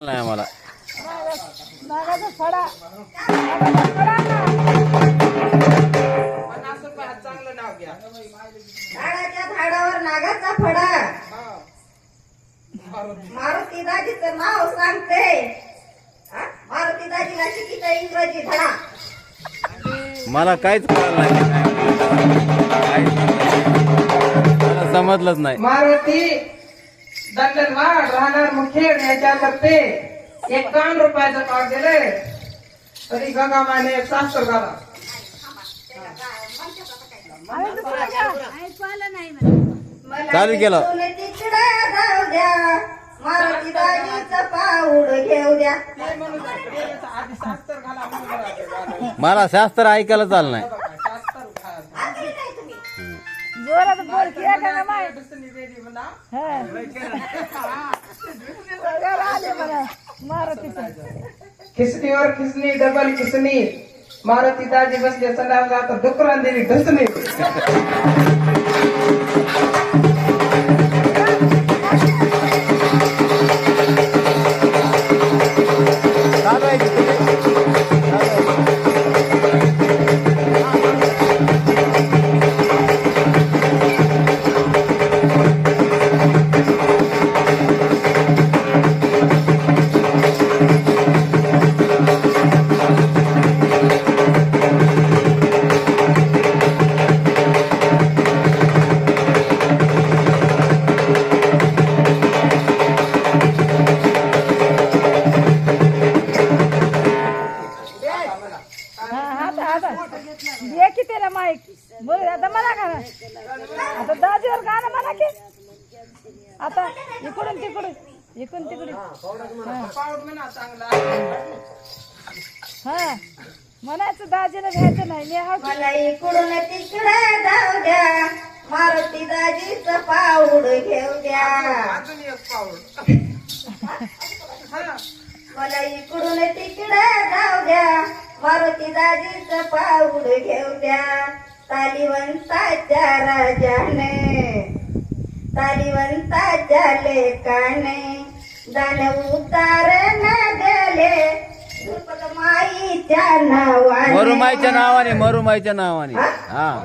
नाही आम्हाला. झाडाच्या झाडावर नागाचा फडा. मारुती दाजीचं नाव सांगते. हा? मारुती दाजीला शिकिता इंग्रजी धडा. मला काहीच कळलं नाही. मला समजलंच नाही. मारुती दंडनवाड राहणार मुखेड याच्यातर्फे एकावन्न रुपयाचं पाव दिलंय तरी आणि दुसरं घ्या. मला चालू केलं. इथून तिकडे जाऊ द्या मारुती दाजीचं पाऊड घेऊ द्या ते म्हणून आधी शास्त्र घाला म्हणून घाला. मला शास्त्र ऐकायला चाललं नाही आले मला मारुतीचं. खिसणीवर खिसणी डबल खिसणी. मारुती दाजी बसले संडास आता डुकरान दिली ढसणी. इकडून म्हणा चांगला हा म्हणायचं दाजीला घ्यायचं नाही. मी हा मला इकडून तिकडे जाऊ द्या. मारुती दाजीच पाऊड घेऊ द्या. अजून एक पाऊड हा मला इकडून तिकडे जाऊ द्या. मारुती दाजीच पाऊड घेऊ द्या. तालिवंताच्या राजाने तालिवंताच्या लेकाने दान उतार न गेले द्रुपद माईच्या नावाने. मरुमाईच्या नावाने मरुमाईच्या नावाने. हा?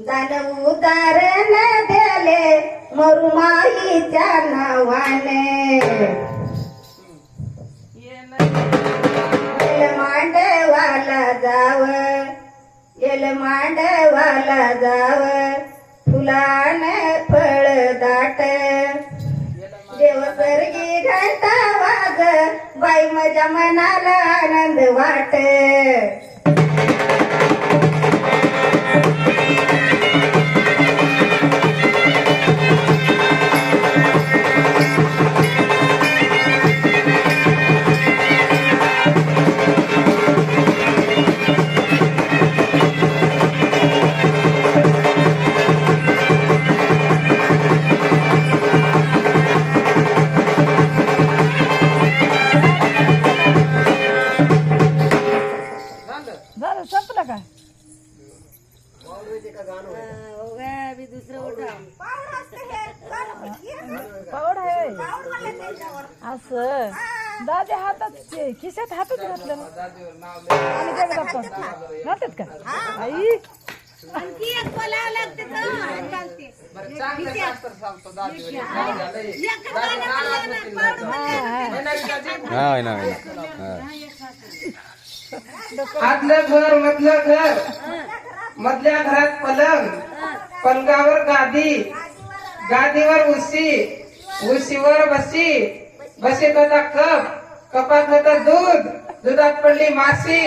दान उतार न गेले मरुमाईच्या नावाने. येल मांडवाला जाव. येल मांडवाला जाव. फुलाने फळ दाट. देवसर्गी घंटा वाज बाई माझ्या मनाला आनंद वाट आतलं घर मधलं घर. मधल्या घरात पलंग. पलंगावर गादी. गादीवर उशी. उशीवर बसी बशीत होता कप. कपात होता दूध. दुधात पडली माशी.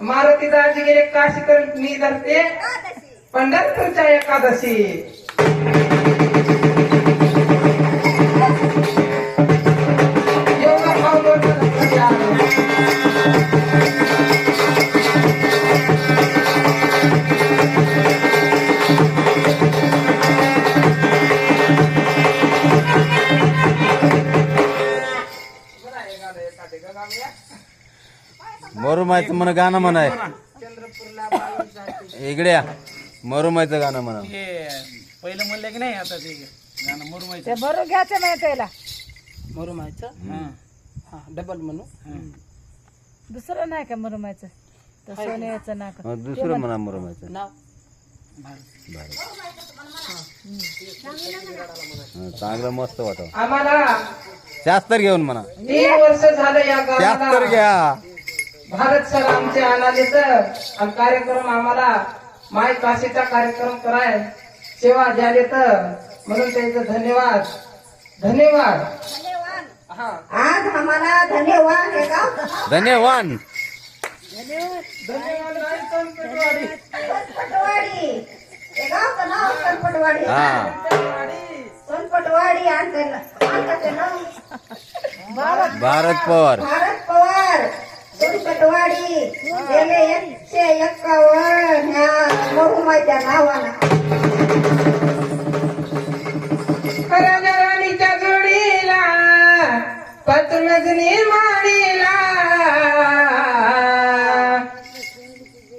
मारुती दाजी गेले काशी तर मी धरते. पंढरपूरच्या एकादशी. मरुमाईचं म्हण गाणं म्हणाय चंद्रपूरला बावीस जाती. मरुमाईचं गाणं म्हणा. हे पहिलं म्हणलं की नाही आता ते गाणं मुरमायचं ते भरून घ्यायचं नाही त्याला. मुरमायचं हा. हा डबल म्हणू. दुसरं नाही का मुरुमायचं तर सोन्याचं नाक. मग दुसरं म्हणा मुरुमायचं नाव? हा, चांगलं मस्त वाटव आम्हाला शास्त्र घेऊन म्हणा. तीन वर्ष झालं या शास्त्र घ्या. भारत सर आमचे आणाले तर आणि कार्यक्रम आम्हाला माय काशीचा कार्यक्रम कराय सेवा द्याले तर. म्हणून त्याचं धन्यवाद. धन्यवाद. हा. आज आम्हाला धन्यवाद हे गाव धन्यवाद. धन्यवाद राय संतवाडी. सोनपटवाडी हे गावचं नाव सोनपटवाडी हा. सोनपटवाडी आणि नाव भारत पवार. भारत पवार. सोनपटवाडी गेले एकशे एक्कावन्न ह्या मरुमाईच्या नावानं राजा राणीच्या जोडीला माडीला.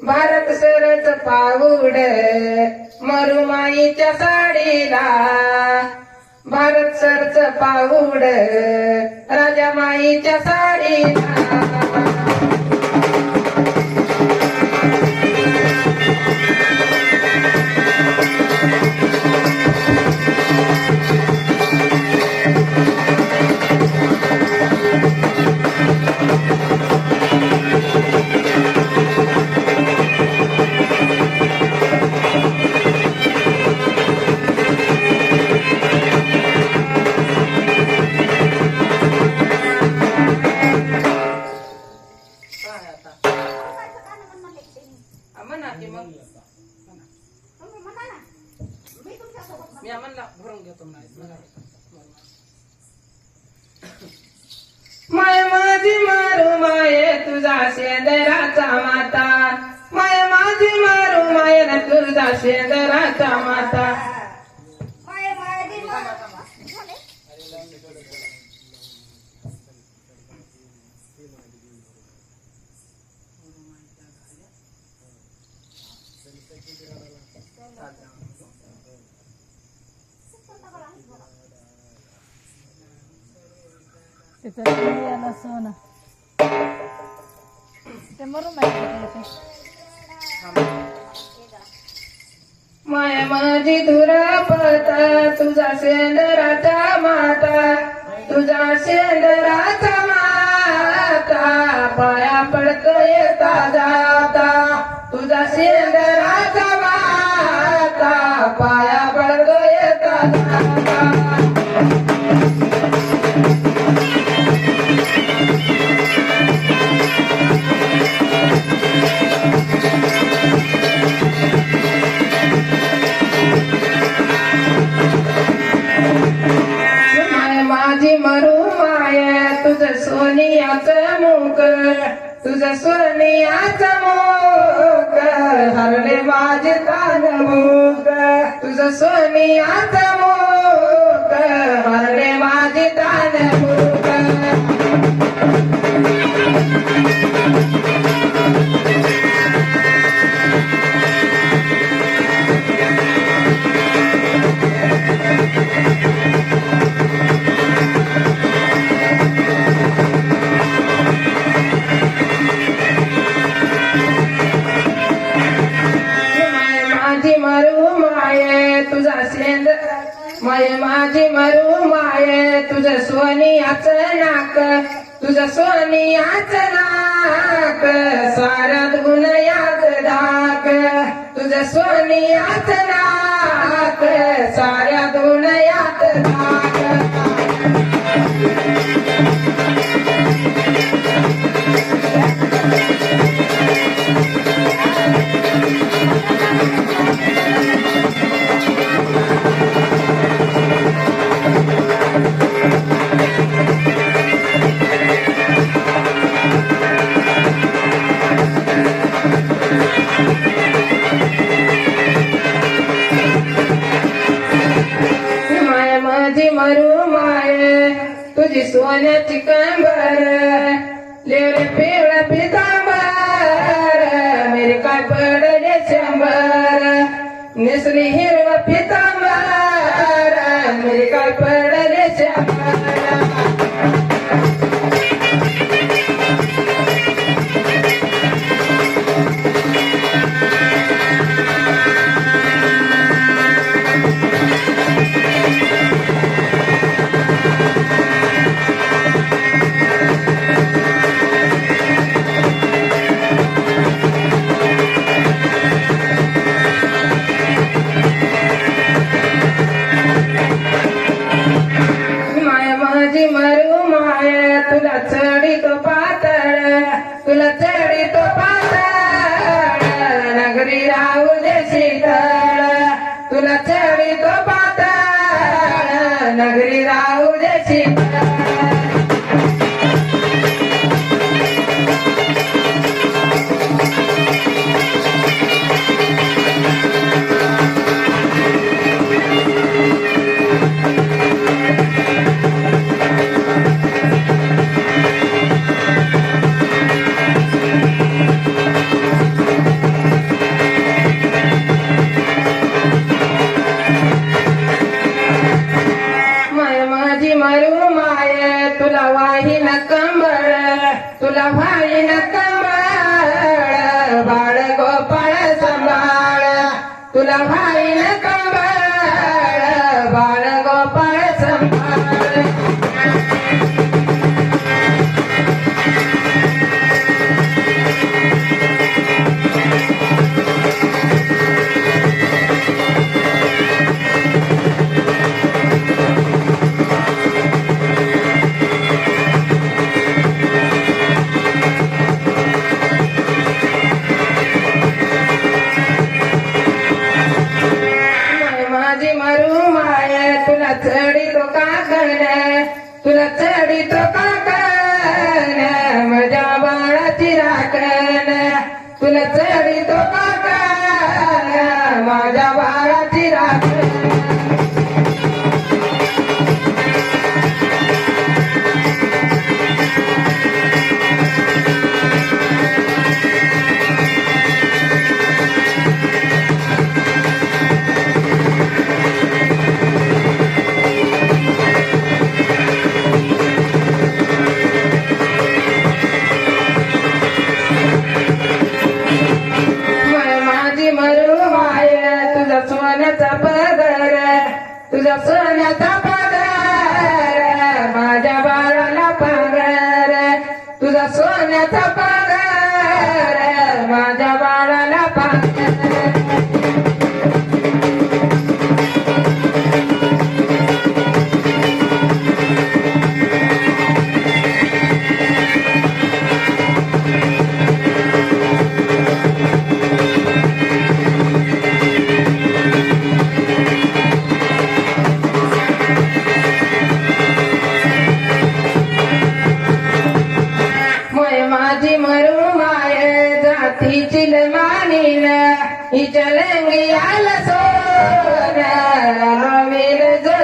भारत सरच पाऊड मरुमाईच्या साडीला. भारत सरच पाऊड राजा माईच्या साडीला. ते मुरुमायचं माय माझी धुरापता तुझा शेंदराचा माता तुझा शेंदराचा माता पाया पडत येता जाता तुझा शेंदराचा माता पाया पडत येता जाता सोनियाचं मुक हरले माझे तान मुक सोनियाच नाक सारा दुनियात धाक. तुझ सोनियाच नाक साऱ्या दुनियात धाक. तुझा सोन्याचा पगार माझ्या बाळाला पगार. तुझा सोन्याचा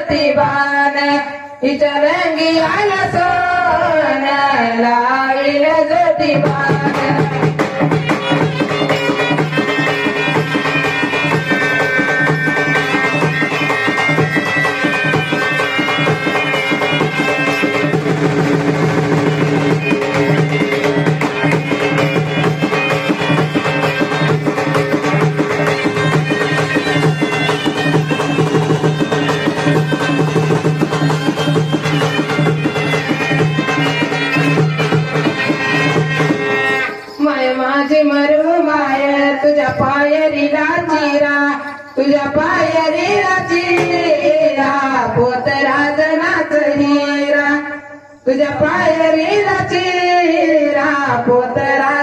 प्रतिभान. इतरंगी आला सोन लाईल प्रतिभान poderá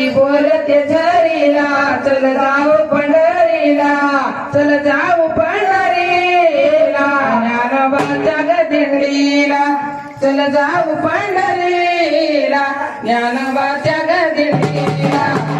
माऊली बोलते झरीला चल जाऊ पंढरीला चल जाऊ पंढरीला ज्ञानोबाच्या गदिंडीला चल जाऊ पंढरीला ज्ञानोबाच्या गदिंडीला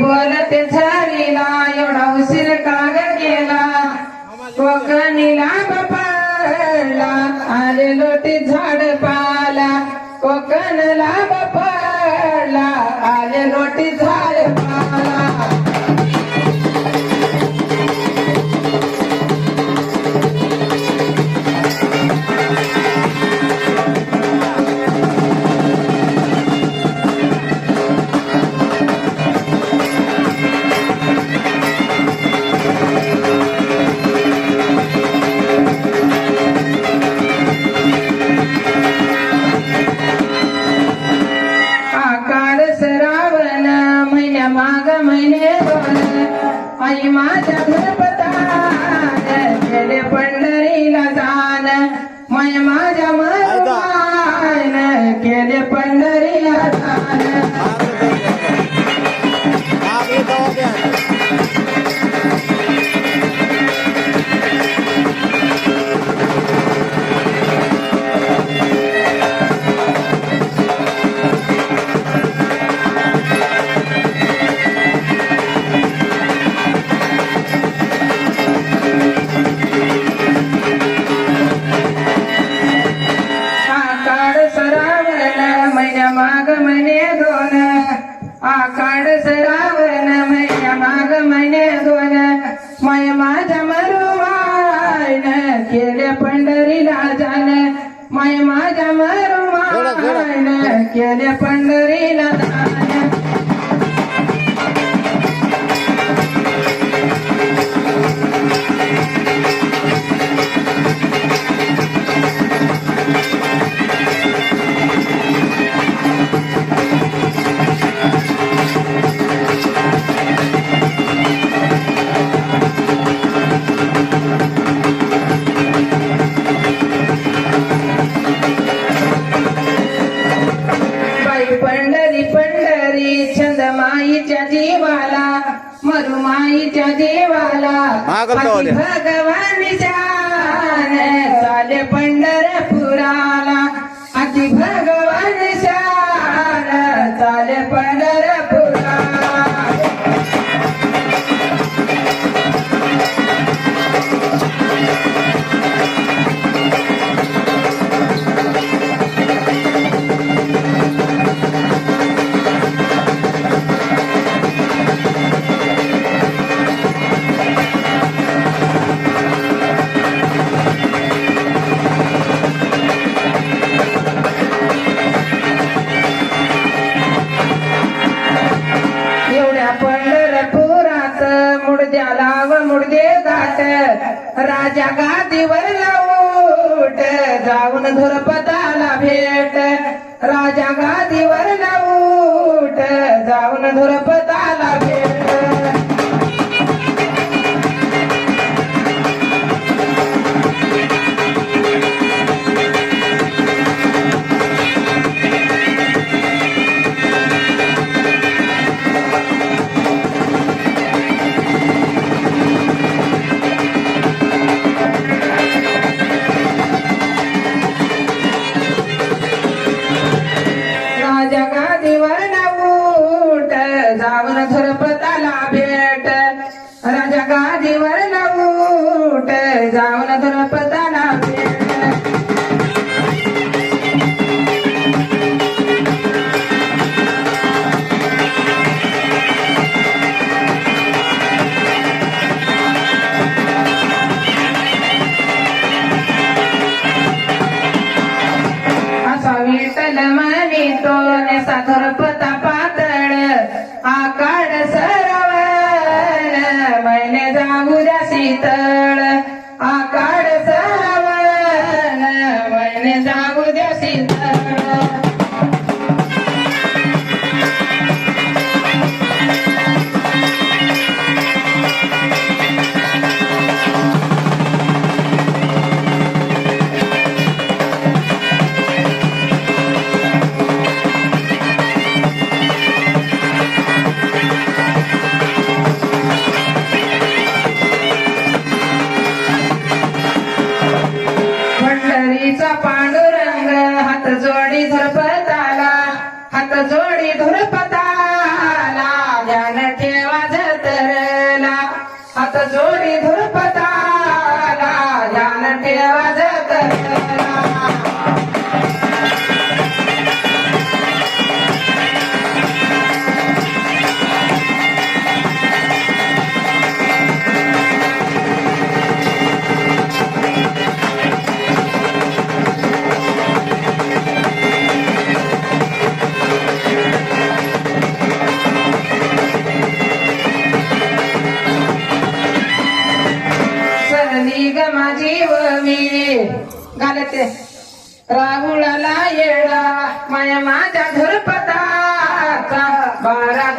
What? म्हणे दोन आकाड सरावन मय माग म्हणे दोन मय माझ्या मरुवान केले पंढरीला जाण मय माझ्या मरुवान केले पंढरीला जाण देवाला. भगवानी साले पंढरपुराला. जाऊन धुरपदाला भेट राजा गादीवर लाऊट जाऊन धुरपदाला भेट मुलाला येडा. माया माझ्या धुरपताचा बारा